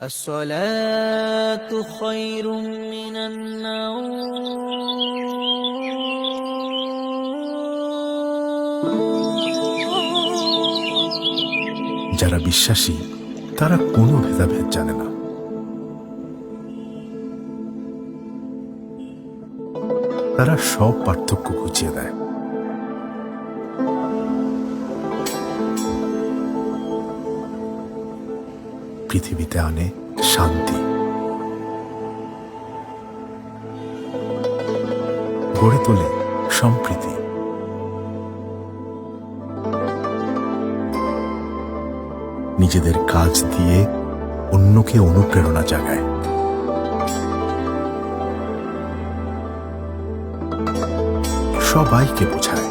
الصلاة خير من النوم যারা বিশ্বাসী তারা কোনো ভেদাভেদ জানে না তারা সব পার্থক্য ঘুচিয়ে দেয় পৃথিবীতে আনে শান্তি। গড়ে তোলে সম্প্রীতি। নিজেদের কাজ দিয়ে অন্যকে অনুপ্রেরণা জাগায়। সবাইকে বোঝায়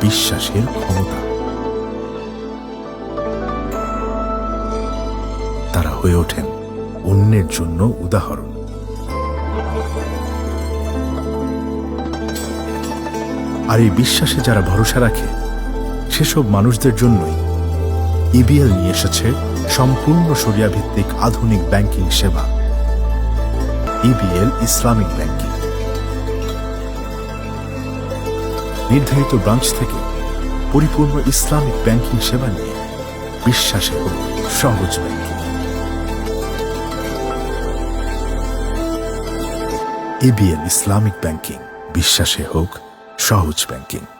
বিশ্বাসের ক্ষমতা। হয়ে ওঠেন। অন্যের জন্য উদাহরণ। আর এই বিশ্বাসে যারা ভরসা রাখে, সেসব মানুষদের জন্যই ইবিএল নিয়ে এসেছে সম্পূর্ণ সরিয়া ভিত্তিক আধুনিক ব্যাংকিং সেবা। EBL Islamic banking. নির্ধারিত ব্রাঞ্চ থেকে পরিপূর্ণ ইসলামিক ব্যাংকিং সেবা নিয়ে বিশ্বাসে সহজ ব্যাংকিং এবিএল ইসলামিক ব্যাংকিং। বিশ্বাসে হোক সহজ ব্যাংকিং।